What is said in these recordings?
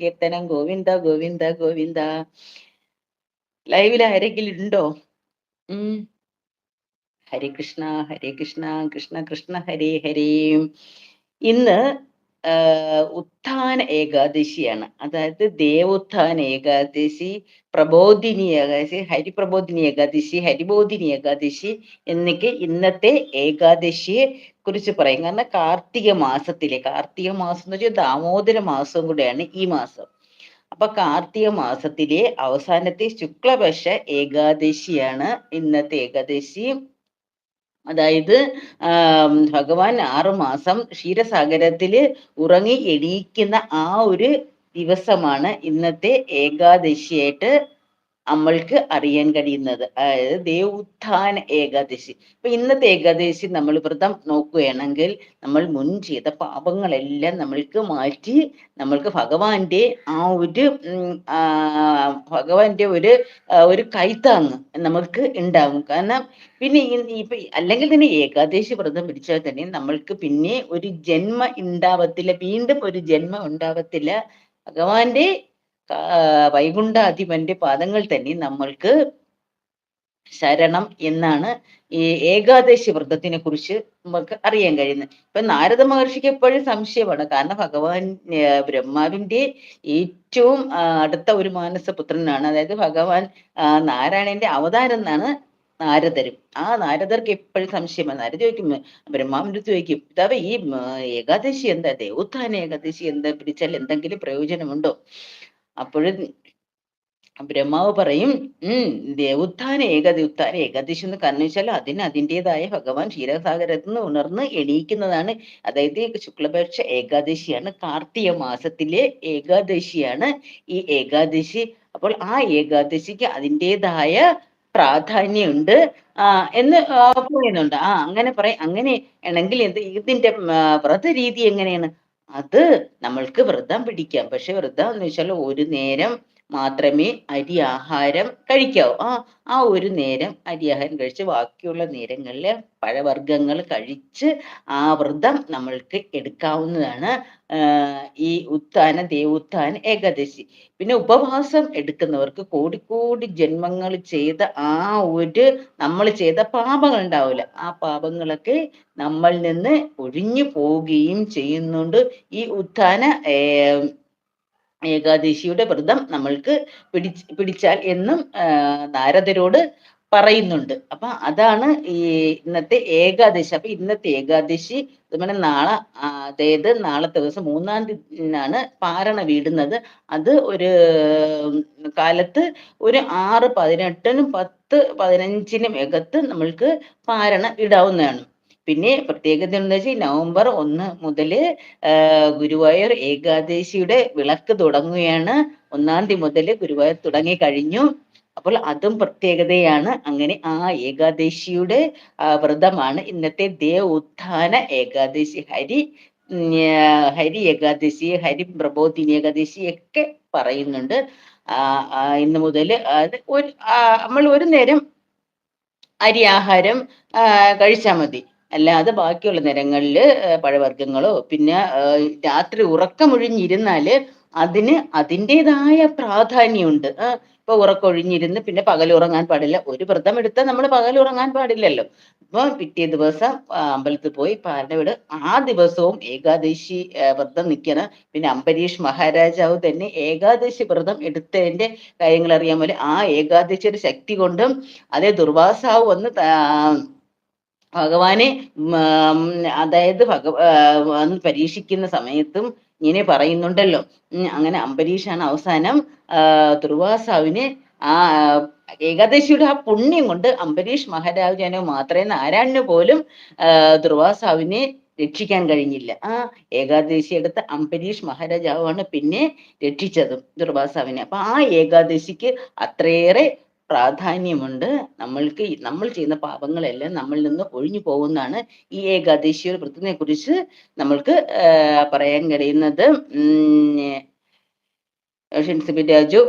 കീർത്തനം ഗോവിന്ദ ഗോവിന്ദ ഗോവിന്ദ. ലൈവിൽ ആരെങ്കിലും ഉണ്ടോ? ഉം. ഹരേ കൃഷ്ണ ഹരേ കൃഷ്ണ കൃഷ്ണ കൃഷ്ണ ഹരേ ഹരേ. ഇന്ന് ഉത്ഥാന ഏകാദശിയാണ്. അതായത് ദേവോത്ഥാന ഏകാദശി പ്രബോധിനി ഏകാദശി ഹരിപ്രബോധിനി ഏകാദശി ഹരിബോധിനി ഏകാദശി എന്നൊക്കെ ഇന്നത്തെ ഏകാദശിയെ കുറിച്ച് പറയും. കാരണം കാർത്തിക മാസത്തിലെ കാർത്തിക മാസം എന്ന് വെച്ചാൽ ദാമോദര മാസം കൂടെയാണ് ഈ മാസം. അപ്പൊ കാർത്തിക മാസത്തിലെ അവസാനത്തെ ശുക്ലപക്ഷ ഏകാദശിയാണ് ഇന്നത്തെ ഏകാദശി. അതായത് ഭഗവാൻ ആറുമാസം ക്ഷീരസാഗരത്തിൽ ഉറങ്ങി എണീക്കുന്ന ആ ഒരു ദിവസമാണ് ഇന്നത്തെ ഏകാദശിയായിട്ട് നമ്മൾക്ക് അറിയാൻ കഴിയുന്നത്. അതായത് ദേവുത്ഥാന ഏകാദശി. ഇപ്പൊ ഇന്നത്തെ ഏകാദശി നമ്മൾ വ്രതം നോക്കുകയാണെങ്കിൽ നമ്മൾ മുൻ ചെയ്ത പാപങ്ങളെല്ലാം നമ്മൾക്ക് മാറ്റി നമ്മൾക്ക് ഭഗവാന്റെ ആ ഒരു ഭഗവാന്റെ ഒരു ഒരു കൈത്താങ് നമുക്ക് ഉണ്ടാകും. കാരണം പിന്നെ ഇപ്പൊ അല്ലെങ്കിൽ തന്നെ ഏകാദശി വ്രതം പിടിച്ചാൽ തന്നെ നമ്മൾക്ക് പിന്നെ ഒരു ജന്മ ഉണ്ടാവത്തില്ല വീണ്ടും ഒരു ജന്മ ഉണ്ടാവത്തില്ല. ഭഗവാന്റെ വൈകുണ്ഠാധിപന്റെ പാദങ്ങൾ തന്നെ നമ്മൾക്ക് ശരണം എന്നാണ് ഈ ഏകാദശി വ്രതത്തിനെ കുറിച്ച് നമുക്ക് അറിയാൻ കഴിയുന്നത്. ഇപ്പൊ നാരദ മഹർഷിക്ക് എപ്പോഴും സംശയമാണ്. കാരണം ഭഗവാൻ ബ്രഹ്മാവിന്റെ ഏറ്റവും അടുത്ത ഒരു മാനസപുത്രനാണ്. അതായത് ഭഗവാൻ നാരായണന്റെ അവതാരം എന്നാണ് നാരദരും. ആ നാരദർക്ക് എപ്പോഴും സംശയമാണ്. നാരദ ചോദിക്കും ബ്രഹ്മാവിന്റെ ചോദിക്കും ഇതാവേ ഈ ഏകാദശി എന്താ? ദേവോത്ഥാന ഏകാദശി എന്താ? പിടിച്ചാൽ എന്തെങ്കിലും പ്രയോജനമുണ്ടോ? അപ്പോഴും ബ്രഹ്മാവ് പറയും ഉം ദേവുത്ഥാന ഏകദി ഉത്ഥാന ഏകാദശി എന്ന് കാരണം വെച്ചാൽ അതിന് അതിന്റെതായ ഭഗവാൻ ക്ഷീരസാഗരത്തിൽ നിന്ന് ഉണർന്ന് എണീക്കുന്നതാണ്. അതായത് ശുക്ലപക്ഷ ഏകാദശിയാണ്. കാർത്തിക മാസത്തിലെ ഏകാദശിയാണ് ഈ ഏകാദശി. അപ്പോൾ ആ ഏകാദശിക്ക് അതിന്റെതായ പ്രാധാന്യമുണ്ട്. ആ എന്ന് പറയുന്നുണ്ട്. ആ അങ്ങനെ പറയും അങ്ങനെ ആണെങ്കിൽ എന്ത് ഇതിന്റെ വ്രത രീതി എങ്ങനെയാണ്? അത് നമ്മൾക്ക് വ്രതം പിടിക്കാം. പക്ഷെ വ്രതം എന്ന് വെച്ചാൽ ഒരു നേരം മാത്രമേ അരി ആഹാരം കഴിക്കാവൂ. ആ ആ ഒരു നേരം അരി ആഹാരം കഴിച്ച് ബാക്കിയുള്ള നേരങ്ങളിൽ പഴവർഗങ്ങൾ കഴിച്ച് ആ വ്രതം നമ്മൾക്ക് എടുക്കാവുന്നതാണ്. ഈ ഉത്ഥാന ദേവുത്ഥാന ഏകാദശി. പിന്നെ ഉപവാസം എടുക്കുന്നവർക്ക് കോടിക്കോടി ജന്മങ്ങൾ ചെയ്ത ആ ഒരു നമ്മൾ ചെയ്ത പാപങ്ങൾ ഉണ്ടാവില്ല. ആ പാപങ്ങളൊക്കെ നമ്മൾ നിന്ന് ഒഴിഞ്ഞു പോവുകയും ചെയ്യുന്നുണ്ട്. ഈ ഉത്ഥാന ഏകാദശിയുടെ വ്രതം നമ്മൾക്ക് പിടി പിടിച്ചാൽ എന്നും നാരദരോട് പറയുന്നുണ്ട്. അപ്പൊ അതാണ് ഈ ഇന്നത്തെ ഏകാദശി. അപ്പൊ ഇന്നത്തെ ഏകാദശി അതുപോലെ നാളെ അതായത് നാളത്തെ ദിവസം മൂന്നാം തീയതിയാണ് പാരണ വീടുന്നത്. അത് ഒരു കാലത്ത് ഒരു ആറ് പതിനെട്ടിനും പത്ത് പതിനഞ്ചിനും അകത്ത് നമ്മൾക്ക് പാരണ ഇടാവുന്നതാണ്. പിന്നെ പ്രത്യേകത എന്താ വെച്ചാൽ നവംബർ ഒന്ന് മുതൽ ഗുരുവായൂർ ഏകാദശിയുടെ വിളക്ക് തുടങ്ങുകയാണ്. ഒന്നാം തീയതി മുതൽ ഗുരുവായൂർ തുടങ്ങി കഴിഞ്ഞു. അപ്പോൾ അതും പ്രത്യേകതയാണ്. അങ്ങനെ ആ ഏകാദശിയുടെ വ്രതമാണ് ഇന്നത്തെ ദേവ ഉത്ഥാന ഏകാദശി. ഹരി ഹരി ഏകാദശി ഹരി പ്രബോധിനി ഏകാദശി ഒക്കെ പറയുന്നുണ്ട്. ഇന്ന് മുതൽ ഒരു നമ്മൾ ഒരു നേരം അരി ആഹാരം കഴിച്ചാൽ മതി. അല്ലാതെ ബാക്കിയുള്ള നേരങ്ങളിൽ പഴവർഗങ്ങളോ പിന്നെ രാത്രി ഉറക്കമൊഴിഞ്ഞിരുന്നാൽ അതിന് അതിന്റെതായ പ്രാധാന്യമുണ്ട്. ഇപ്പൊ ഉറക്കൊഴിഞ്ഞിരുന്ന് പിന്നെ പകൽ ഉറങ്ങാൻ പാടില്ല. ഒരു വ്രതം എടുത്താൽ നമ്മൾ പകൽ ഉറങ്ങാൻ പാടില്ലല്ലോ. അപ്പൊ പിറ്റേ ദിവസം അമ്പലത്തിൽ പോയി പാരണ ആ ദിവസവും ഏകാദശി വ്രതം നിൽക്കണം പിന്നെ അംബരീഷ് മഹാരാജാവ് തന്നെ ഏകാദശി വ്രതം എടുത്തതിന്റെ കാര്യങ്ങൾ അറിയാൻ പോലെ ആ ഏകാദശിയുടെ ശക്തി കൊണ്ടും അതേ ദുർവാസാവ് വന്ന് ഭഗവാനെ അതായത് ഭഗ പരീക്ഷിക്കുന്ന സമയത്തും ഇങ്ങനെ പറയുന്നുണ്ടല്ലോ. അങ്ങനെ അംബരീഷാണ് അവസാനം ദുർവാസാവിന് ആ ഏകാദശിയുടെ ആ പുണ്യം കൊണ്ട് അംബരീഷ് മഹാരാജാനോ മാത്രമേ നാരായണന് പോലും ദുർവാസാവിനെ രക്ഷിക്കാൻ കഴിഞ്ഞില്ല. ആ ഏകാദശി എടുത്ത് അംബരീഷ് മഹാരാജാവാണ് പിന്നെ രക്ഷിച്ചതും ദുർവാസാവിനെ അപ്പൊ ആ ഏകാദശിക്ക് അത്രയേറെ പ്രാധാന്യമുണ്ട്. നമ്മൾക്ക് നമ്മൾ ചെയ്യുന്ന പാപങ്ങളെല്ലാം നമ്മളിൽ നിന്ന് ഒഴിഞ്ഞു പോകുന്നതാണ് ഈ ഏകാദശിയുടെ വൃത്തിനെ കുറിച്ച് നമ്മൾക്ക് പറയാൻ കഴിയുന്നത്. രാജു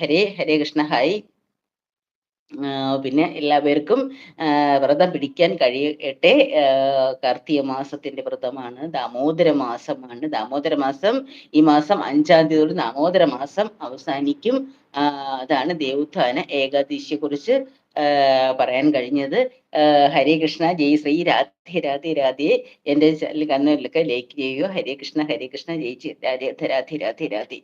ഹരേ ഹരേ കൃഷ്ണ ഹായ്. പിന്നെ എല്ലാവർക്കും വ്രതം പിടിക്കാൻ കഴിയട്ടെ. കാർത്തിക മാസത്തിന്റെ വ്രതമാണ് ദാമോദര മാസമാണ്. ദാമോദര മാസം ഈ മാസം അഞ്ചാം തീയതി ദാമോദര മാസം അവസാനിക്കും. അതാണ് ദേവുത്ഥാന ഏകാദശിയെ കുറിച്ച് പറയാൻ കഴിഞ്ഞത്. ഹരേ കൃഷ്ണ ജയ് ശ്രീ രാധേ രാധേ രാധേ. എന്റെ ചാനൽ കണ്ണുകളിലൊക്കെ ലൈക്ക് ചെയ്യുക. ഹരേ കൃഷ്ണ ഹരേ കൃഷ്ണ ജയ് രാധേ രാധേ രാധേ രാധേ.